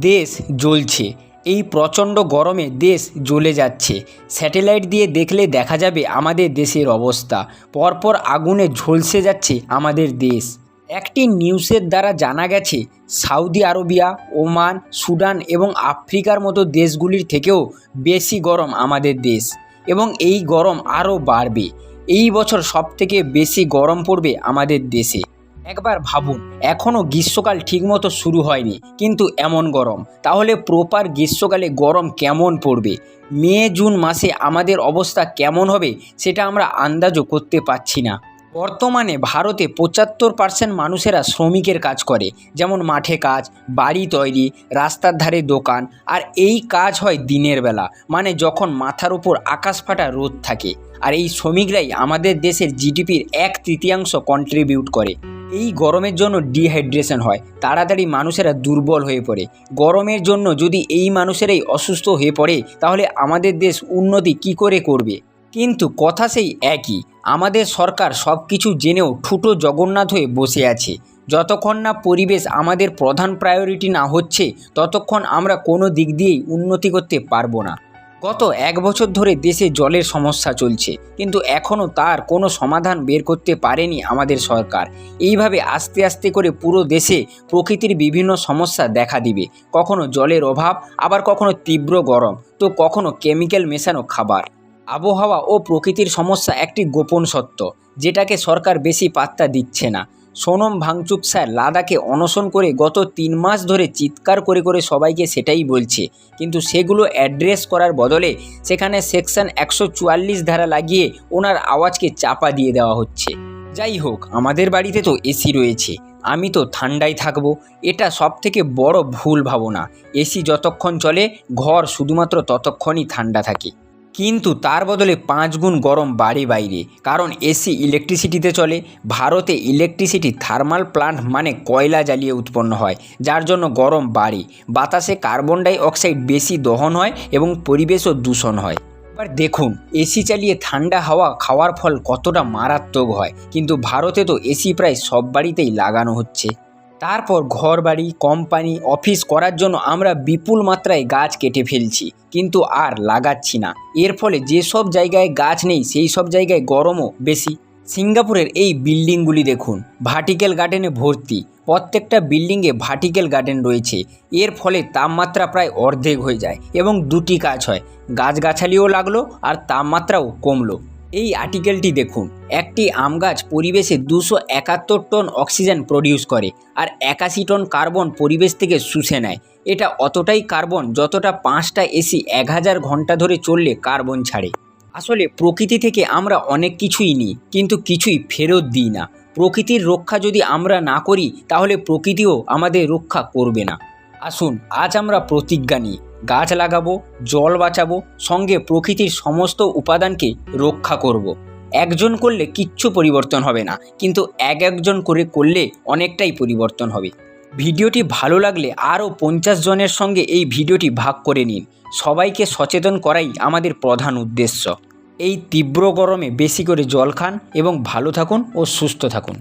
দেশ জ্বলছে। এই প্রচণ্ড গরমে দেশ জ্বলে যাচ্ছে। স্যাটেলাইট দিয়ে দেখলে দেখা যাবে আমাদের দেশের অবস্থা। পরপর আগুনে ঝলসে যাচ্ছে আমাদের দেশ। একটি নিউজের দ্বারা জানা গেছে সাউদি আরবিয়া, ওমান সুডান এবং আফ্রিকার মতো দেশগুলির থেকেও বেশি গরম আমাদের দেশ এবং এই গরম আরও বাড়বে। এই বছর সবথেকে বেশি গরম পড়বে আমাদের দেশে। একবার ভাবুন এখনও গ্রীষ্মকাল ঠিকমতো শুরু হয়নি, কিন্তু এমন গরম। তাহলে প্রপার গ্রীষ্মকালে গরম কেমন পড়বে? মে, জুন মাসে আমাদের অবস্থা কেমন হবে সেটা আমরা আন্দাজও করতে পারছি না। বর্তমানে ভারতে পঁচাত্তর পার্সেন্ট মানুষেরা শ্রমিকের কাজ করে, যেমন মাঠে কাজ, বাড়ি তৈরি, রাস্তার ধারে দোকান, আর এই কাজ হয় দিনের বেলা মানে যখন মাথার উপর আকাশ ফাটা রোদ থাকে। আর এই শ্রমিকরাই আমাদের দেশের জিডিপির এক তৃতীয়াংশ কন্ট্রিবিউট করে। এই গরমের জন্য ডিহাইড্রেশন হয়। তাড়াতাড়ি মানুষেরা দুর্বল হয়ে পড়ে। গরমের জন্য যদি এই মানুষেরাই অসুস্থ হয়ে পড়ে, তাহলে আমাদের দেশ উন্নতি কি করে করবে? কিন্তু কথা সেই একই, আমাদের সরকার সব কিছু জেনেও ঠুটো জগন্নাথ হয়ে বসে আছে। যতক্ষণ না পরিবেশ আমাদের প্রধান প্রায়োরিটি না হচ্ছে, ততক্ষণ আমরা কোনো দিক দিয়েই উন্নতি করতে পারব না। গত এক বছর ধরে দেশে জলের সমস্যা চলছে, কিন্তু এখনও তার কোনো সমাধান বের করতে পারেনি আমাদের সরকার। এইভাবে আস্তে আস্তে করে পুরো দেশে প্রকৃতির বিভিন্ন সমস্যা দেখা দিবে। কখনো জলের অভাব, আবার কখনো তীব্র গরম। তো কখনো কেমিক্যাল মেশানো খাবার। আবহাওয়া ও প্রকৃতির সমস্যা একটি গোপন সত্য, যেটাকে সরকার বেশি পাত্তা দিচ্ছে না। সোনম ভাঙচুক স্যার লাদাখে অনশন করে গত তিন মাস ধরে চিৎকার করে করে সবাইকে সেটাই বলছে। কিন্তু সেগুলো অ্যাড্রেস করার বদলে সেখানে সেকশন একশো চুয়াল্লিশ ধারা লাগিয়ে ওনার আওয়াজকে চাপা দিয়ে দেওয়া হচ্ছে। যাই হোক, আমাদের বাড়িতে তো এসি রয়েছে। আমি তো ঠান্ডায় থাকব। এটা সব থেকে বড় ভুল ভাবনা। এসি যতক্ষণ চলে, ঘর শুধুমাত্র ততক্ষণই ঠান্ডা থাকে। কিন্তু তার বদলে পাঁচ গুণ গরম বাড়ে বাইরে, কারণ এসি ইলেকট্রিসিটিতে চলে। ভারতে ইলেকট্রিসিটি থার্মাল প্লান্ট মানে কয়লা জ্বালিয়ে উৎপন্ন হয়, যার জন্য গরম বাড়ে। বাতাসে কার্বন ডাই অক্সাইড বেশি দহন হয় এবং পরিবেশও দূষণ হয়। এবার দেখুন এসি চালিয়ে ঠান্ডা হাওয়া খাওয়ার ফল কতটা মারাত্মক হয়। কিন্তু ভারতে তো এসি প্রায় সব বাড়িতেই লাগানো হচ্ছে। তারপর ঘর বাড়ি কোম্পানি অফিস করার জন্য আমরা বিপুল মাত্রায় গাছ কেটে ফেলছি, কিন্তু আর লাগাচ্ছি না। এর ফলে যেসব জায়গায় গাছ নেই, সেই সব জায়গায় গরমও বেশি। সিঙ্গাপুরের এই বিল্ডিংগুলি দেখুন ভার্টিক্যাল গার্ডেনে ভর্তি। প্রত্যেকটা বিল্ডিংয়ে ভার্টিক্যাল গার্ডেন রয়েছে। এর ফলে তাপমাত্রা প্রায় অর্ধেক হয়ে যায় এবং দুটি কাজ হয়। গাছগাছালিও লাগল আর তাপমাত্রাও কমলো। এই আর্টিকেলটি দেখুন। একটি আম গাছ পরিবেশে দুশো একাত্তর টন অক্সিজেন প্রডিউস করে আর একাশি টন কার্বন পরিবেশ থেকে শুষে নেয়। এটা অতটাই কার্বন যতটা পাঁচটা এসি এক হাজার ঘণ্টা ধরে চললে কার্বন ছাড়ে। আসলে প্রকৃতি থেকে আমরা অনেক কিছুই নিই, কিন্তু কিছুই ফেরত দিই না। প্রকৃতির রক্ষা যদি আমরা না করি, তাহলে প্রকৃতিও আমাদের রক্ষা করবে না। আসুন, আজ আমরা প্রতিজ্ঞা নিই। গাছ লাগাবো, জল বাঁচাবো, সঙ্গে প্রকৃতির সমস্ত উপাদানকে রক্ষা করব। একজন করলে কিচ্ছু পরিবর্তন হবে না, কিন্তু এক একজন করে করলে অনেকটাই পরিবর্তন হবে। ভিডিওটি ভালো লাগলে আরও পঞ্চাশ জনের সঙ্গে এই ভিডিওটি ভাগ করে নিন। সবাইকে সচেতন করাই আমাদের প্রধান উদ্দেশ্য। এই তীব্র গরমে বেশি করে জল খান এবং ভালো থাকুন ও সুস্থ থাকুন।